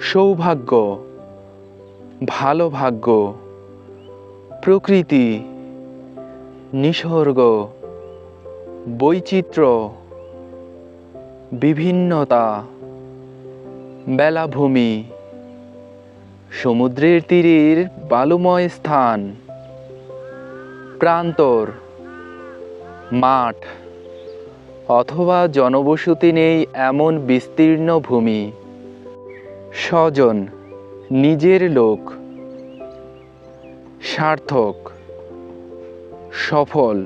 সৌভাগ্য ভালো ভাগ্য প্রকৃতি, নিসর্গ, বৈচিত্র্য, বিভিন্নতা, বেলাভূমি, সমুদ্রের তীরের বালুময় স্থান, প্রান্তর, মাঠ, অথবা জনবসতি নেই এমন বিস্তীর্ণ ভূমি। স্বজন, নিজের লোক, সার্থক, সফল,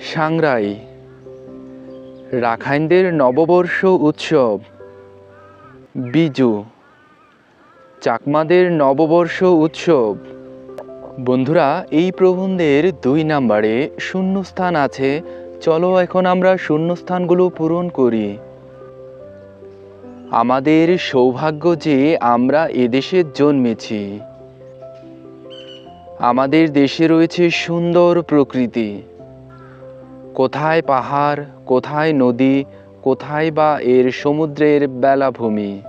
সাংরাই, রাখাইনদের নববর্ষ উৎসব, বিজু, চাকমাদের নববর্ষ উৎসব। বন্ধুরা, এই প্রবন্ধের দুই নাম্বারে শূন্যস্থান আছে। চলো এখন আমরা শূন্যস্থানগুলো পূরণ করি। আমাদের সৌভাগ্য যে আমরা এদেশে জন্মেছি। আমাদের দেশে রয়েছে সুন্দর প্রকৃতি। কোথায় পাহাড়, কোথায় নদী, কোথায় বা এর সমুদ্রের বেলাভূমি?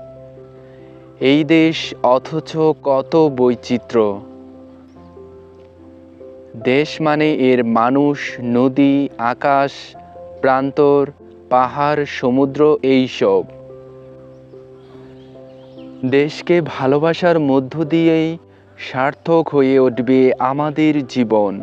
এই দেশ অথচ কত বৈচিত্র্য। দেশ মানে এর মানুষ, নদী, আকাশ, প্রান্তর, পাহাড়, সমুদ্র, এইসব। দেশকে ভালোবাসার মধ্য দিয়েই সার্থক হয়ে উঠবে আমাদের জীবন।